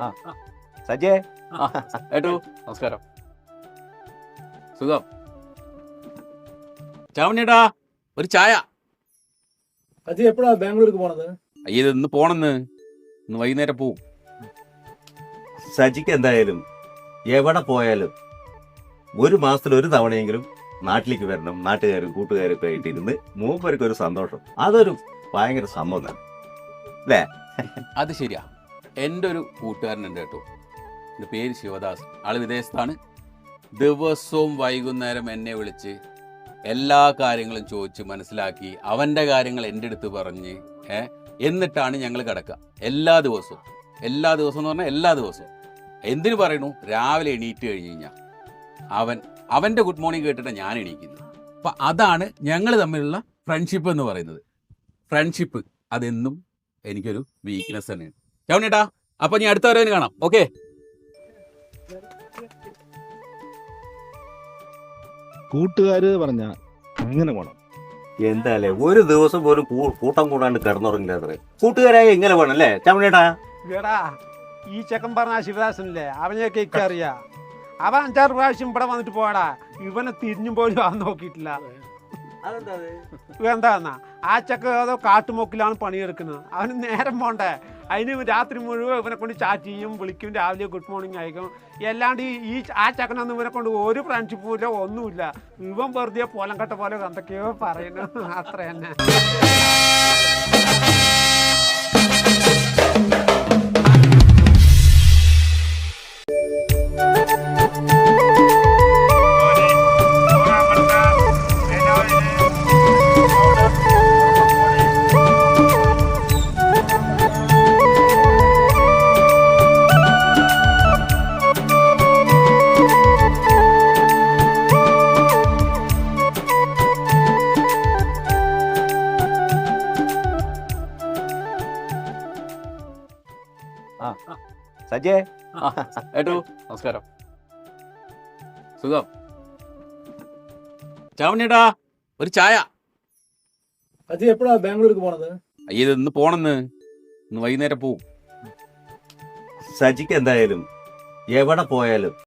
아. 아. സജേ ഏട്ടു നമസ്കാരം. സുഖം. ചാവണിയേട്ടാ ഒരു ചായ. അജി എപ്പോഴാ ബാംഗ്ലൂർക്ക് പോണത്? അയ്യത് ഇന്ന് പോണെന്ന്. ഇന്ന് വൈകുന്നേരം പോവും. സജിക്ക് എന്തായാലും എവിടെ പോയാലും ഒരു മാസത്തിൽ ഒരു തവണയെങ്കിലും നാട്ടിലേക്ക് വരണം. നാട്ടുകാരും കൂട്ടുകാരും ഒക്കെ ആയിട്ട് ഇരുന്ന് മൂപ്പർക്ക് ഒരു സന്തോഷം. അതൊരു ഭയങ്കര സംഭവം അത് ശരിയാ. എന്റെ ഒരു കൂട്ടുകാരനുണ്ട് കേട്ടോ. എന്റെ പേര് ശിവദാസ്. ആൾ വിദേശത്താണ്. ദിവസവും വൈകുന്നേരം എന്നെ വിളിച്ച് എല്ലാ കാര്യങ്ങളും ചോദിച്ച് മനസ്സിലാക്കി അവന്റെ കാര്യങ്ങൾ എന്റെ അടുത്ത് പറഞ്ഞ് ഏ എന്നിട്ടാണ് ഞങ്ങൾ കിടക്കുക എല്ലാ ദിവസവും. എല്ലാ ദിവസവും എന്ന് പറഞ്ഞാൽ എല്ലാ ദിവസവും. എന്തിനു പറയണു? രാവിലെ എണീറ്റ് കഴിഞ്ഞ് കഴിഞ്ഞാൽ അവൻ അവന്റെ ഗുഡ് മോർണിംഗ് കേട്ടിട്ട് ഞാൻ എണീക്കുന്നത്. അപ്പം അതാണ് ഞങ്ങൾ തമ്മിലുള്ള ഫ്രണ്ട്ഷിപ്പ് എന്ന് പറയുന്നത്. ഫ്രണ്ട്ഷിപ്പ് അതെന്നും എനിക്കൊരു വീക്ക്നെസ് തന്നെയാണ്. ചവണേട്ടാ അപ്പം ഞാൻ അടുത്ത വരവിന് കാണാം. ഓക്കെ കൂട്ടുകാര് പറഞ്ഞ അങ്ങനെ വേണം എന്തായാലേ ഒരു ദിവസം പോലും കൂട്ടം കൂടാണ്ട് കിടന്നുറങ്ങില്ല അത്ര. കൂട്ടുകാരായ എങ്ങനെ വേണം അല്ലേ? ചമണേട്ടാ എടാ ഈ ചെക്കൻ പറഞ്ഞ ശിവദാസനല്ലേ ശിവദാസനില്ലേ അവനെയൊക്കെ അറിയാ അവൻ അഞ്ചാറ് പ്രാവശ്യം ഇവിടെ വന്നിട്ട് പോടാ ഇവനെ തിരിഞ്ഞു പോലും അവൻ നോക്കിയിട്ടില്ല. എന്താന്നാ ആ ചെക്ക ഏതോ കാട്ടുമൊക്കിലാണ് പണിയെടുക്കുന്നത്. അവന് നേരം പോണ്ടേ. അതിന് രാത്രി മുഴുവൻ ഇവനെ കൊണ്ട് ചാറ്റ് ചെയ്യും വിളിക്കും രാവിലെ ഗുഡ് മോർണിംഗ് അയക്കും എല്ലാണ്ട് ഈ- ഈ ആ ചക്കനൊന്നും ഇവനെ കൊണ്ട് ഒരു ഫ്രണ്ട്ഷിപ്പും ഇല്ല ഒന്നുമില്ല. ഇവൻ വെറുതെ പോലം കട്ട പോലെ എന്തൊക്കെയോ പറയുന്നു. അത്ര തന്നെ സജേ ഏട്ടു നമസ്കാരം. സുഖം. ചാവണിയേട്ടാ ഒരു ചായ. അജി എപ്പോഴാ ബാംഗ്ലൂർക്ക് പോണത്? അയ്യത് ഇന്ന് പോണെന്ന്. ഇന്ന് വൈകുന്നേരം പോവും. സജിക്ക് എന്തായാലും എവിടെ പോയാലും